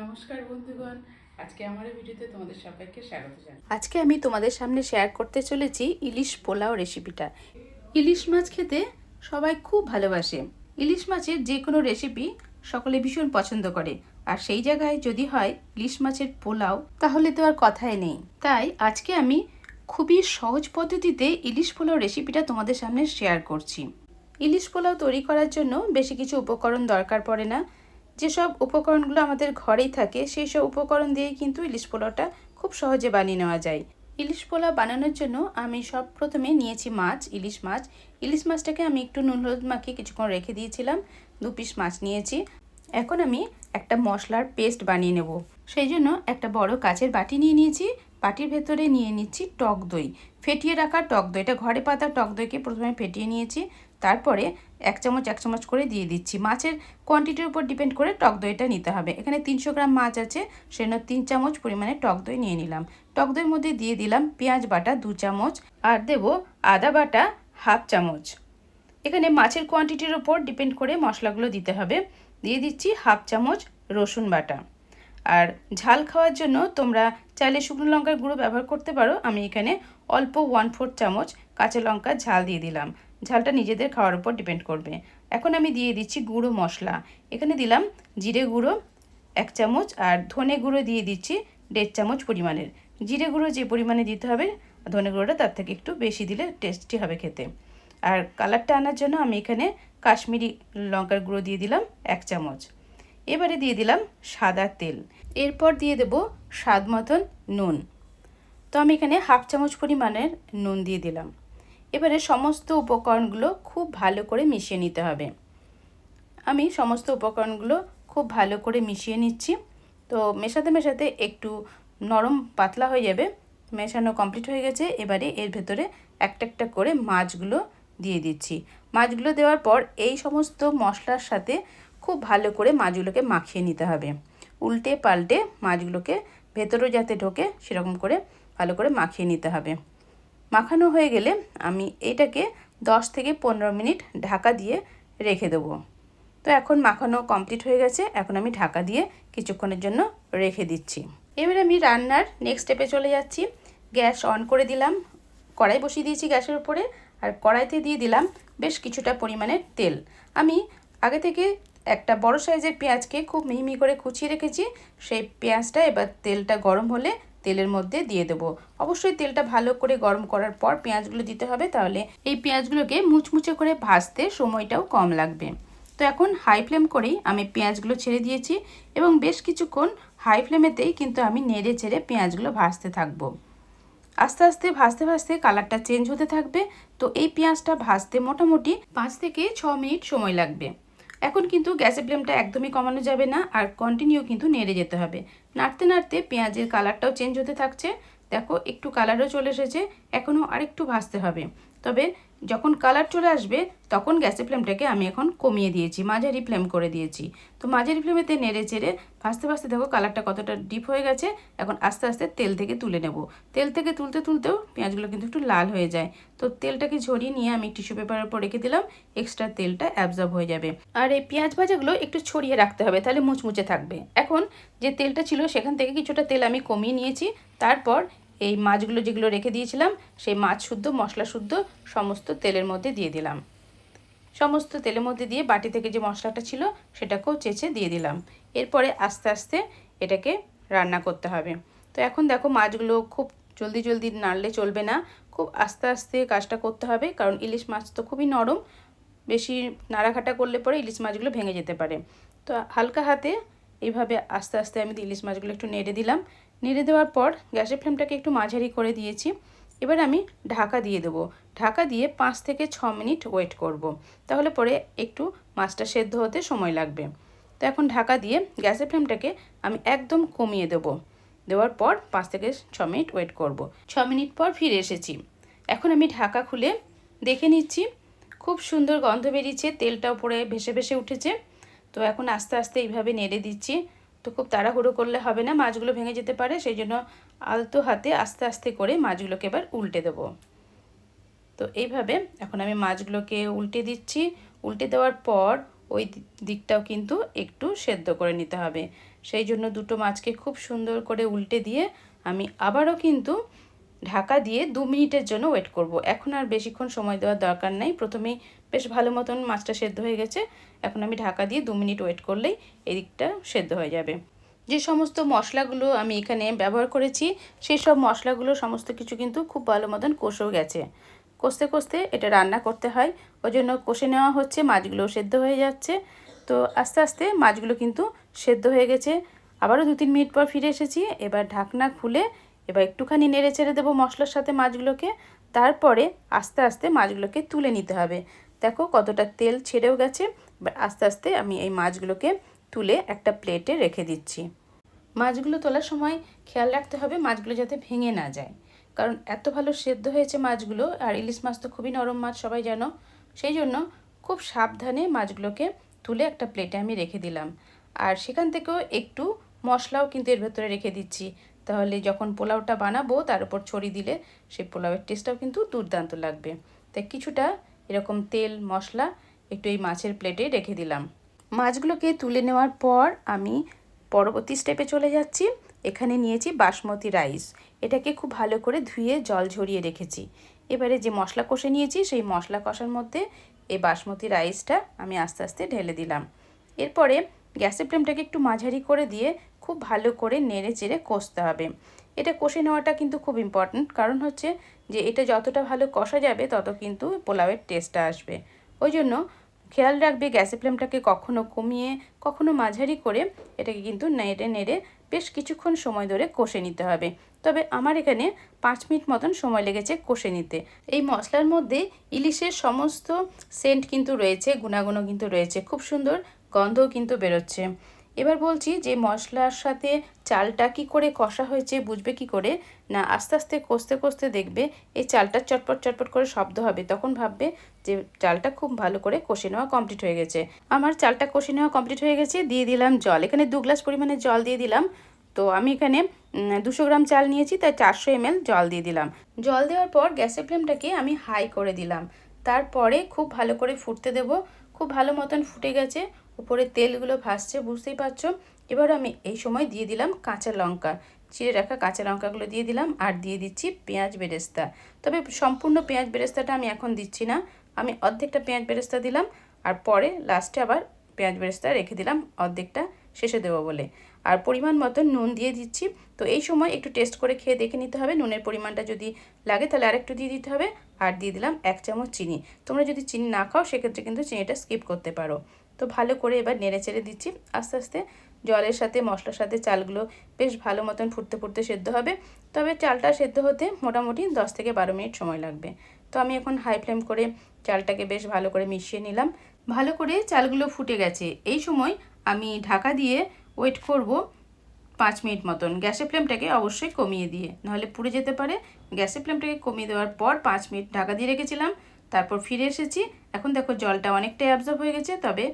নমস্কার বন্ধুগণ, আজকে আমার ভিডিওতে তোমাদের সবাইকে স্বাগত জানাই। আজকে আমি তোমাদের সামনে শেয়ার করতে চলেছি ইলিশ পোলাও রেসিপিটা ইলিশ মাছ খেতে সবাই খুব ভালোবাসে। ইলিশ মাছের যে কোনো রেসিপি সকলে ভীষণ পছন্দ করে। আর সেই জায়গায় যদি হয় ইলিশ মাছের পোলাও, তাহলে তো আর কথাই নেই। তাই আজকে আমি খুবই সহজ পদ্ধতিতে ইলিশ পোলাও রেসিপিটা তোমাদের সামনে শেয়ার করছি। ইলিশ পোলাও তৈরি করার জন্য বেশি কিছু উপকরণ দরকার পড়ে না। যেসব উপকরণগুলো আমাদের ঘরেই থাকে সেই সব উপকরণ দিয়েই কিন্তু ইলিশ পোলাওটা খুব সহজে বানিয়ে নেওয়া যায়। ইলিশ পোলাও বানানোর জন্য আমি সব প্রথমে নিয়েছি মাছ, ইলিশ মাছ। ইলিশ মাছটাকে আমি একটু নুন হলুদ মাখিয়ে কিছুক্ষণ রেখে দিয়েছিলাম, দু পিস মাছ নিয়েছি। এখন আমি একটা মশলার পেস্ট বানিয়ে নেব। সেই জন্য একটা বড় কাচের বাটি নিয়ে নিয়েছি, বাটির ভেতরে নিয়ে নিচ্ছি টক দই। ফেটিয়ে রাখা টক দই এটা ঘরে পাতা টক দইকে প্রথমে ফেটিয়ে নিয়েছি, তারপরে এক চামচ এক চামচ করে দিয়ে দিচ্ছি। মাছের কোয়ান্টিটির উপর ডিপেন্ড করে টক দইটা নিতে হবে। এখানে তিনশো গ্রাম মাছ আছে, সেজন্য তিন চামচ পরিমাণে টক দই নিয়ে নিলাম। টক দইয়ের মধ্যে দিয়ে দিলাম পেঁয়াজ বাটা দু চামচ আর দেব আদা বাটা হাফ চামচ। এখানে মাছের কোয়ান্টিটির উপর ডিপেন্ড করে মশলাগুলো দিতে হবে। দিয়ে দিচ্ছি হাফ চামচ রসুন বাটা। আর ঝাল খাওয়ার জন্য তোমরা চাইলে শুকনো লঙ্কার গুঁড়ো ব্যবহার করতে পারো। আমি এখানে অল্প ওয়ান ফোর চামচ কাঁচা লঙ্কা ঝাল দিয়ে দিলাম। ঝালটা নিজেদের খাওয়ার উপর ডিপেন্ড করবে। এখন আমি দিয়ে দিচ্ছি গুঁড়ো মশলা। এখানে দিলাম জিরে গুঁড়ো এক চামচ আর ধনে গুঁড়ো দিয়ে দিচ্ছি দেড় চামচ পরিমাণের। জিরে গুঁড়ো যে পরিমাণে দিতে হবে, ধনে গুঁড়োটা তার থেকে একটু বেশি দিলে টেস্টি হবে খেতে। আর কালারটা আনার জন্য আমি এখানে কাশ্মীরি লঙ্কার গুঁড়ো দিয়ে দিলাম এক চামচ। এবারে দিয়ে দিলাম সাদা তেল। এরপর দিয়ে দেব স্বাদ মতন নুন। তো আমি এখানে হাফ চামচ পরিমাণের নুন দিয়ে দিলাম। এবারে সমস্ত উপকরণগুলো খুব ভালো করে মিশিয়ে নিতে হবে। আমি সমস্ত উপকরণগুলো খুব ভালো করে মিশিয়ে নিচ্ছি। তো মেশাতে মেশাতে একটু নরম পাতলা হয়ে যাবে, মেশানো কমপ্লিট হয়ে গেছে। এবারে এর ভেতরে একটা একটা করে মাছগুলো দিয়ে দিচ্ছি। মাছগুলো দেওয়ার পর এই সমস্ত মশলার সাথে খুব ভালো করে মাছগুলোকে মাখিয়ে নিতে হবে। উল্টে পাল্টে মাছগুলোকে ভেতরেও যাতে ঢোকে সেরকম করে ভালো করে মাখিয়ে নিতে হবে। মাখানো হয়ে গেলে আমি এটাকে দশ থেকে পনেরো মিনিট ঢাকা দিয়ে রেখে দেবো। তো এখন মাখানো কমপ্লিট হয়ে গেছে। এখন আমি ঢাকা দিয়ে কিছুক্ষণের জন্য রেখে দিচ্ছি। এবার আমি রান্নার নেক্সট স্টেপে চলে যাচ্ছি। গ্যাস অন করে দিলাম। কড়াই বসিয়ে দিয়েছি গ্যাসের উপরে আর কড়াইতে দিয়ে দিলাম বেশ কিছুটা পরিমাণে তেল। আমি আগে থেকে একটা বড় সাইজের পেঁয়াজকে খুব মিহি মিহি করে কুচিয়ে রেখেছি। সেই পেঁয়াজটা এবার তেলটা গরম হলে তেলের মধ্যে দিয়ে দেবো। অবশ্যই তেলটা ভালো করে গরম করার পর পেঁয়াজগুলো দিতে হবে, তাহলে এই পেঁয়াজগুলোকে মুচমুচে করে ভাজতে সময়টাও কম লাগবে। তো এখন হাই ফ্লেম করেই আমি পেঁয়াজগুলো ছেড়ে দিয়েছি এবং বেশ কিছুক্ষণ হাই ফ্লেমেতেই কিন্তু আমি নেড়ে ছেড়ে পেঁয়াজগুলো ভাজতে থাকব। আস্তে আস্তে ভাজতে ভাজতে কালারটা চেঞ্জ হতে থাকবে, তো এই পেঁয়াজটা ভাজতে মোটামুটি পাঁচ থেকে ছ মিনিট সময় লাগবে। এখন কিন্তু গ্যাসের ফ্লেমটা একদমই কমানো যাবে না আর কন্টিনিউ কিন্তু নেড়ে যেতে হবে। নাড়তে নাড়তে পেঁয়াজের কালারটাও চেঞ্জ হতে থাকছে। দেখো একটু কালারও চলে এসেছে, এখনও আরেকটু ভাজতে হবে। তবে যখন কালার চলে আসবে, তখন গ্যাসের ফ্লেমটাকে আমি এখন কমিয়ে দিয়েছি, মাঝারি ফ্লেম করে দিয়েছি। তো মাঝারি ফ্লেমেতে নেড়ে চেড়ে ভাজতে ভাজতে দেখো কালারটা কতটা ডিপ হয়ে গেছে, এখন আস্তে আস্তে তেল থেকে তুলে নেব। তেল থেকে তুলতে তুলতেও পেঁয়াজগুলো কিন্তু একটু লাল হয়ে যায়। তো তেলটাকে ঝরিয়ে নিয়ে আমি টিস্যু পেপারের উপর রেখে দিলাম এক্সট্রা তেলটা অ্যাবজর্ব হয়ে যাবে। আর এই পেঁয়াজ ভাজাগুলো একটু ছড়িয়ে রাখতে হবে, তাহলে মুচমুচে থাকবে। এখন যে তেলটা ছিল, সেখান থেকে কিছুটা তেল আমি কমিয়ে নিয়েছি, তারপর এই মাছগুলো যেগুলো রেখে দিয়েছিলাম, সেই মাছ শুদ্ধ, মশলা শুদ্ধ, সমস্ত তেলের মধ্যে দিয়ে দিলাম। সমস্ত তেলের মধ্যে দিয়ে বাটি থেকে যে মশলাটা ছিল, সেটাকেও চেঁচে দিয়ে দিলাম। এরপরে আস্তে আস্তে এটাকে রান্না করতে হবে। তো এখন দেখো মাছগুলো খুব জলদি জলদি নাড়লে চলবে না। খুব আস্তে আস্তে কাজটা করতে হবে, কারণ ইলিশ মাছ তো খুবই নরম। বেশি নাড়াঘাটা করলে পরে ইলিশ মাছগুলো ভেঙে যেতে পারে। তো হালকা হাতে এইভাবে আস্তে আস্তে আমি ইলিশ মাছগুলো একটু নেড়ে দিলাম। নেড়ে দেওয়ার পর গ্যাসের ফ্লেমটাকে একটু মাঝারি করে দিয়েছি। এবার আমি ঢাকা দিয়ে দেবো। ঢাকা দিয়ে পাঁচ থেকে ছ মিনিট ওয়েট করব। তাহলে পরে একটু মাছটা সেদ্ধ হতে সময় লাগবে। তো এখন ঢাকা দিয়ে গ্যাসের ফ্লেমটাকে আমি একদম কমিয়ে দেব। দেওয়ার পর পাঁচ থেকে ছ মিনিট ওয়েট করব। ছ মিনিট পর ফিরে এসেছি। এখন আমি ঢাকা খুলে দেখে নিচ্ছি। খুব সুন্দর গন্ধ বেরিয়েছে, তেলটা উপরে ভেসে ভেসে উঠেছে। তো এখন আস্তে আস্তে এইভাবে নেড়ে দিচ্ছি। তো খুব তাড়াহুড়ো করলে হবে না, মাছগুলো ভেঙে যেতে পারে সেই জন্য আলতো হাতে আস্তে আস্তে করে মাছগুলোকে এবার উল্টে দেব। তো এইভাবে এখন আমি মাছগুলোকে উল্টে দিচ্ছি। উল্টে দেওয়ার পর ওই দিকটাও কিন্তু একটু সেদ্ধ করে নিতে হবে। সেই জন্য দুটো মাছকে খুব সুন্দর করে উল্টে দিয়ে আমি আবারও কিন্তু ঢাকা দিয়ে দু মিনিটের জন্য ওয়েট করব। এখন আর বেশিক্ষণ সময় দেওয়ার দরকার নেই। প্রথমেই বেশ ভালো মতন মাছটা সেদ্ধ হয়ে গেছে। এখন আমি ঢাকা দিয়ে দু মিনিট ওয়েট করলেই এদিকটা সেদ্ধ হয়ে যাবে। যে সমস্ত মশলাগুলো আমি এখানে ব্যবহার করেছি, সেই সব মশলাগুলো সমস্ত কিছু কিন্তু খুব ভালো মতন কষেও গেছে। কষতে কষতে এটা রান্না করতে হয়। ওই জন্য কষে নেওয়া হচ্ছে মাছগুলো সেদ্ধ হয়ে যাচ্ছে। তো আস্তে আস্তে মাছগুলো কিন্তু সেদ্ধ হয়ে গেছে। আবারও দু তিন মিনিট পর ফিরে এসেছি। এবার ঢাকনা খুলে এবার একটুখানি নেড়ে ছেড়ে দেবো মশলার সাথে মাছগুলোকে। তারপরে আস্তে আস্তে মাছগুলোকে তুলে নিতে হবে। দেখো কতটা তেল ছেড়েও গেছে। এবার আস্তে আস্তে আমি এই মাছগুলোকে তুলে একটা প্লেটে রেখে দিচ্ছি। মাছগুলো তোলার সময় খেয়াল রাখতে হবে মাছগুলো যাতে ভেঙে না যায়। কারণ এত ভালো সেদ্ধ হয়েছে মাছগুলো, আর ইলিশ মাছ তো খুবই নরম মাছ, সবাই জানো। সেই জন্য খুব সাবধানে মাছগুলোকে তুলে একটা প্লেটে আমি রেখে দিলাম। আর সেখান থেকেও একটু মশলাও কিন্তু এর ভেতরে রেখে দিচ্ছি। তাহলে যখন পোলাওটা বানাবো, তার উপর ছড়িয়ে দিলে সেই পোলাওয়ের টেস্টটাও কিন্তু দুর্দান্ত লাগবে। তাই কিছুটা এরকম তেল, মশলা একটু এই মাছের প্লেটে রেখে দিলাম। মাছগুলোকে তুলে নেওয়ার পর আমি পরবর্তী স্টেপে চলে যাচ্ছি। এখানে নিয়েছি বাসমতি রাইস এটাকে খুব ভালো করে ধুয়ে জল ঝরিয়ে রেখেছি। এবারে যে মশলা কষে নিয়েছি, সেই মশলা কষার মধ্যে এই বাসমতি রাইসটা আমি আস্তে আস্তে ঢেলে দিলাম। এরপরে গ্যাসের ফ্লেমটাকে একটু মাঝারি করে দিয়ে খুব ভালো করে নেড়ে চেড়ে কষতে হবে। এটা কষে নেওয়াটা কিন্তু খুব ইম্পর্ট্যান্ট কারণ হচ্ছে যে এটা যতটা ভালো কষা যাবে, তত কিন্তু পোলাওয়ের টেস্টটা আসবে। ওই জন্য খেয়াল রাখবে গ্যাসের ফ্লেমটাকে কখনো কমিয়ে, কখনো মাঝারি করে এটাকে কিন্তু নেড়ে নেড়ে বেশ কিছুক্ষণ সময় ধরে কষে নিতে হবে। তবে আমার এখানে পাঁচ মিনিট মতন সময় লেগেছে কষে নিতে। এই মশলার মধ্যে ইলিশের সমস্ত সেন্ট কিন্তু রয়েছে, গুণাগুণও কিন্তু রয়েছে। খুব সুন্দর গন্ধও কিন্তু বেরোচ্ছে। এবার বলছি যে মশলার সাথে চালটা কি করে কষা হয়েছে, বুঝবে কি করে? না, আস্তে আস্তে কষতে কষতে দেখবে এই চালটা চটপট চটপট করে শব্দ হবে। তখন ভাববে যে চালটা খুব ভালো করে কষে নেওয়া কমপ্লিট হয়ে গেছে। আমার চালটা কষে নেওয়া কমপ্লিট হয়ে গেছে, দিয়ে দিলাম জল। এখানে দু গ্লাস পরিমাণে জল দিয়ে দিলাম। তো আমি এখানে দুশো গ্রাম চাল নিয়েছি, তাই চারশো এমএল জল দিয়ে দিলাম। জল দেওয়ার পর গ্যাসের ফ্লেমটাকে আমি হাই করে দিলাম। তারপরে খুব ভালো করে ফুটতে দেব। খুব ভালো মতন ফুটে গেছে। উপরে তেলগুলো ভাসছে, বুঝতেই পারছ? এবার আমি এই সময় দিয়ে দিলাম কাঁচা লঙ্কা। চিড়ে রাখা কাঁচা লঙ্কাগুলো দিয়ে দিলাম আর দিয়ে দিচ্ছি পেঁয়াজ বেরেস্তা। তবে সম্পূর্ণ পেঁয়াজ বেরেস্তাটা আমি এখন দিচ্ছি না। আমি অর্ধেকটা পেঁয়াজ বেরেস্তা দিলাম আর পরে লাস্টে আবার পেঁয়াজ বেরেস্তা রেখে দিলাম অর্ধেকটা শেষে দেবো বলে। আর পরিমাণ মতো নুন দিয়ে দিচ্ছি। তো এই সময় একটু টেস্ট করে খেয়ে দেখে নিতে হবে। নুনের পরিমাণটা যদি লাগে তাহলে আরেকটু দিয়ে দিতে হবে। আর দিয়ে দিলাম এক চামচ চিনি। তোমরা যদি চিনি না খাও, সেক্ষেত্রে কিন্তু চিনিটা স্কিপ করতে পারো। তো ভালো করে এবার নেড়ে চেড়ে দিচ্ছি। আস্তে আস্তে জলের সাথে, মশলার সাথে চালগুলো বেশ ভালো মতন ফুটতে ফুটতে সেদ্ধ হবে। তবে চালটা সেদ্ধ হতে মোটামুটি দশ থেকে বারো মিনিট সময় লাগবে। তো আমি এখন হাই ফ্লেম করে চালটাকে বেশ ভালো করে মিশিয়ে নিলাম। ভালো করে চালগুলো ফুটে গেছে। এই সময় আমি ঢাকা দিয়ে ওয়েট করব। পাঁচ মিনিট মতন। গ্যাসের ফ্লেমটাকে অবশ্যই কমিয়ে দিয়ে। নাহলে পুড়ে যেতে পারে। গ্যাসের ফ্লেমটাকে কমিয়ে দেওয়ার পর পাঁচ মিনিট ঢাকা দিয়ে রেখেছিলাম। তারপর ফিরে এসেছি। এখন দেখো জলটা অনেকটাই অ্যাবজর্ব হয়ে গেছে, তবে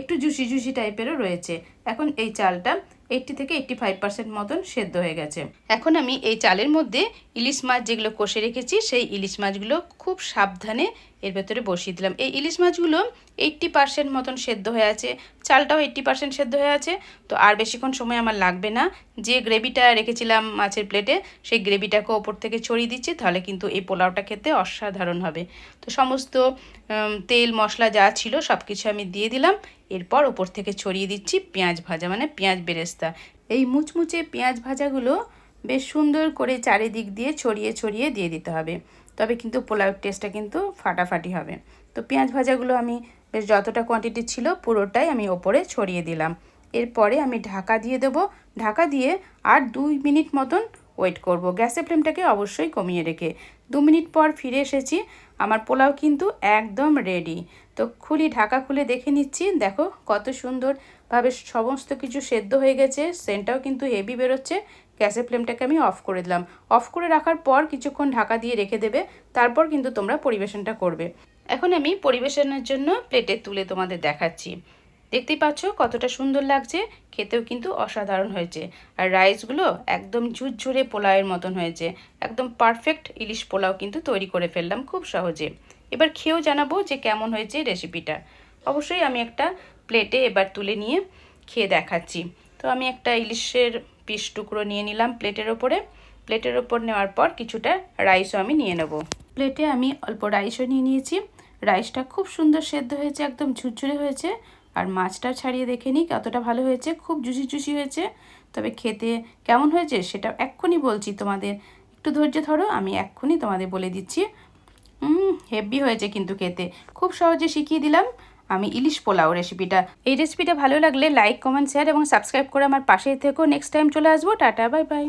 একটু জুসি জুসি টাইপেরও রয়েছে। এখন এই চালটা এইটটি থেকে এইটটি ফাইভ পার্সেন্ট মতন সেদ্ধ হয়ে গেছে। এখন আমি এই চালের মধ্যে ইলিশ মাছ যেগুলো কষে রেখেছি, সেই ইলিশ মাছগুলো খুব সাবধানে এর ভেতরে বসিয়ে দিলাম। এই ইলিশ মাছগুলো এইট্টি পার্সেন্ট মতন সেদ্ধ হয়ে আছে, চালটাও এইট্টি পার্সেন্ট সেদ্ধ হয়ে আছে। তো আর বেশিক্ষণ সময় আমার লাগবে না। যে গ্রেভিটা রেখেছিলাম মাছের প্লেটে, সেই গ্রেভিটাকে ওপর থেকে ছড়িয়ে দিচ্ছি, তাহলে কিন্তু এই পোলাওটা খেতে অসাধারণ হবে। তো সমস্ত তেল, মশলা যা ছিল সব কিছু আমি দিয়ে দিলাম। এরপর ওপর থেকে ছড়িয়ে দিচ্ছি পেঁয়াজ ভাজা মানে পেঁয়াজ বেরেস্তা। এই মুচমুচে পেঁয়াজ ভাজাগুলো বেশ সুন্দর করে চারিদিক দিয়ে ছড়িয়ে ছড়িয়ে দিয়ে দিতে হবে। তবে কিন্তু পোলাওয়ের টেস্টটা কিন্তু ফাটাফাটি হবে। তো পেঁয়াজ ভাজাগুলো আমি বেশ যতটা কোয়ান্টিটি ছিল পুরোটাই আমি ওপরে ছড়িয়ে দিলাম। এরপরে আমি ঢাকা দিয়ে দেবো। ঢাকা দিয়ে আর দুই মিনিট মতন ওয়েট করব। গ্যাসের ফ্লেমটাকে অবশ্যই কমিয়ে রেখে। দু মিনিট পর ফিরে এসেছি। আমার পোলাও কিন্তু একদম রেডি তো খুলি, ঢাকা খুলে দেখে নিচ্ছি। দেখো কত সুন্দরভাবে সমস্ত কিছু সেদ্ধ হয়ে গেছে সেন্টটাও কিন্তু হেভি বেরোচ্ছে। গ্যাসের ফ্লেমটাকে আমি অফ করে দিলাম। অফ করে রাখার পর কিছুক্ষণ ঢাকা দিয়ে রেখে দেবে, তারপর কিন্তু তোমরা পরিবেশনটা করবে। এখন আমি পরিবেশনের জন্য প্লেটে তুলে তোমাদের দেখাচ্ছি। দেখতেই পাচ্ছ কতটা সুন্দর লাগছে, খেতেও কিন্তু অসাধারণ হয়েছে। আর রাইসগুলো একদম ঝুরঝুরে পোলাওয়ের মতন হয়েছে। একদম পারফেক্ট ইলিশ পোলাও কিন্তু তৈরি করে ফেললাম খুব সহজে। এবার খেয়েও জানাব যে কেমন হয়েছে রেসিপিটা অবশ্যই আমি একটা প্লেটে এবার তুলে নিয়ে খেয়ে দেখাচ্ছি। তো আমি একটা ইলিশের পিস টুকরো নিয়ে নিলাম প্লেটের ওপরে। প্লেটের ওপর নেওয়ার পর কিছুটা রাইসও আমি নিয়ে নেব। প্লেটে আমি অল্প রাইসও নিয়ে নিয়েছি। রাইসটা খুব সুন্দর সেদ্ধ হয়েছে, একদম ঝুরঝুরে হয়েছে। আর মাছটা ছাড়িয়ে দেখে নিই কতটা ভালো হয়েছে, খুব জুসি জুসি হয়েছে। তবে খেতে কেমন হয়েছে সেটা এক্ষুনি বলছি তোমাদের। একটু ধৈর্য ধরো, আমি এক্ষুনি তোমাদের বলে দিচ্ছি। হেভি হয়েছে কিন্তু খেতে। খুব সহজে শিখিয়ে দিলাম। আমি ইলিশ পোলাও রেসিপিটা এই রেসিপিটা ভালো লাগলে লাইক কমেন্ট শেয়ার এবং সাবস্ক্রাইব করে আমার পাশে থেকেও নেক্সট টাইম চলে আসব। Tata bye bye